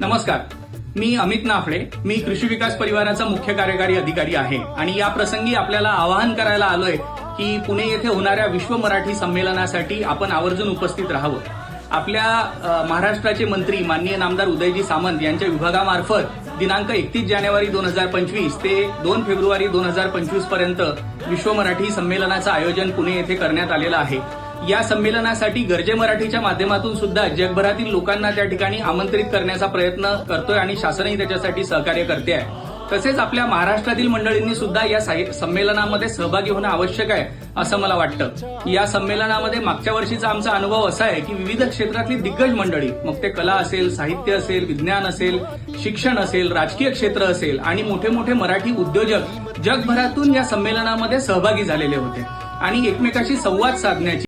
नमस्कार. मी अमित नाफडे मी कृषी विकास परिवाराचा मुख्य कार्यकारी अधिकारी आहे. आणि या प्रसंगी आपल्याला आवाहन करायला आलोय की पुणे येथे होणाऱ्या विश्व मराठी संमेलनासाठी आपण आवर्जून उपस्थित राहावं. आपल्या महाराष्ट्राचे मंत्री माननीय नामदार उदयजी सामंत यांच्या विभागामार्फत दिनांक एकतीस जानेवारी दोन हजार पंचवीस ते दोन फेब्रुवारी दोन हजार पंचवीसपर्यंत विश्व मराठी संमेलनाचं आयोजन पुणे येथे करण्यात आलेलं आहे. या संमेलनासाठी गरजे मराठीच्या माध्यमातून सुद्धा जगभरातील लोकांना त्या ठिकाणी आमंत्रित करण्याचा प्रयत्न करतोय आणि शासनही त्याच्यासाठी सहकार्य करते आहे. तसेच आपल्या महाराष्ट्रातील मंडळींनी सुद्धा या संमेलनामध्ये सहभागी होणं आवश्यक आहे असं मला वाटतं. या संमेलनामध्ये मागच्या वर्षीचा आमचा अनुभव असा आहे की विविध क्षेत्रातली दिग्गज मंडळी मग ते कला असेल साहित्य असेल विज्ञान असेल शिक्षण असेल राजकीय क्षेत्र असेल आणि मोठे मोठे मराठी उद्योजक जगभरातून या संमेलनामध्ये सहभागी झालेले होते आणि एकमेकाशी संवाद साधण्याची